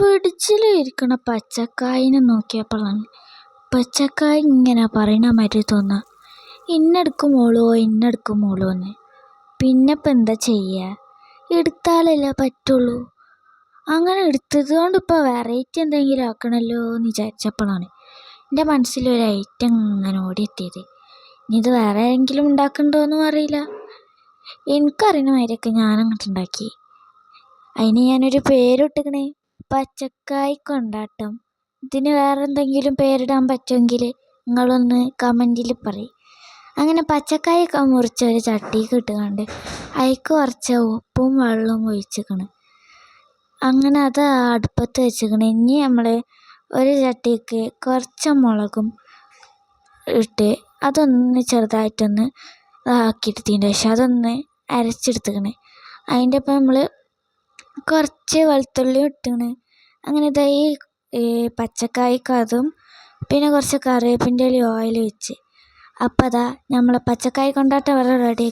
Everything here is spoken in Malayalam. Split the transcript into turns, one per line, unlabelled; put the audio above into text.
ഫ്രിഡ്ജിൽ ഇരിക്കുന്ന പച്ചക്കായിനെ നോക്കിയപ്പോഴാണ് പച്ചക്കായ ഇങ്ങനെ പറയണ മാതിരി തോന്നുക ഇന്നെടുക്കും മോളോ ഇന്നെടുക്കും മോളോ എന്ന് പിന്നെ ഇപ്പം എന്താ ചെയ്യുക എടുത്താലല്ലേ പറ്റുള്ളൂ. അങ്ങനെ എടുത്തത് കൊണ്ട് ഇപ്പോൾ വെറൈറ്റി എന്തെങ്കിലും ആക്കണമല്ലോ എന്ന് വിചാരിച്ചപ്പോഴാണ് എന്റെ മനസ്സിലൊരു ഐറ്റം ഇങ്ങനെ ഓടിയെത്തിയത്. ഇനി ഇത് വേറെ ആരെങ്കിലും ഉണ്ടാക്കണ്ടോയെന്നും അറിയില്ല. എനിക്കറിയണ മാതിരിയൊക്കെ ഞാനങ്ങോട്ട് ഉണ്ടാക്കി. അതിന് ഞാനൊരു പേരിട്ടിക്കണേ. പച്ചക്കായ് കൊണ്ടാട്ടം. ഇതിന് വേറെ എന്തെങ്കിലും പേരിടാൻ പറ്റുമെങ്കിൽ നിങ്ങളൊന്ന് കമന്റിൽ പറയും. അങ്ങനെ പച്ചക്കായൊക്കെ മുറിച്ച ഒരു ചട്ടിക്ക് ഇട്ടുകൊണ്ട് അതിക്ക് കുറച്ച് ഉപ്പും വെള്ളവും ഒഴിച്ചിക്കണം. അങ്ങനെ അത് അടുപ്പത്ത് വെച്ചിക്കണ്. ഇനി നമ്മൾ ഒരു ചട്ടിക്ക് കുറച്ച് മുളകും ഇട്ട് അതൊന്ന് ചെറുതായിട്ടൊന്ന് ആക്കിയെടുത്തതിന്റെ ശേഷം അതൊന്ന് അരച്ചെടുത്തുക്കണ്. അതിന്റെ ഒപ്പം നമ്മൾ കുറച്ച് വെളുത്തുള്ളി ഇട്ടിന് അങ്ങനെ ഇതാ ഈ പച്ചക്കായ്ക്ക് പിന്നെ കുറച്ച് കറിവേപ്പിന്റെ ഇല ഓയിൽ ഒഴിച്ച് അപ്പം അതാ നമ്മളെ പച്ചക്കായ കൊണ്ടാട്ടം ഇവിടെ റെഡി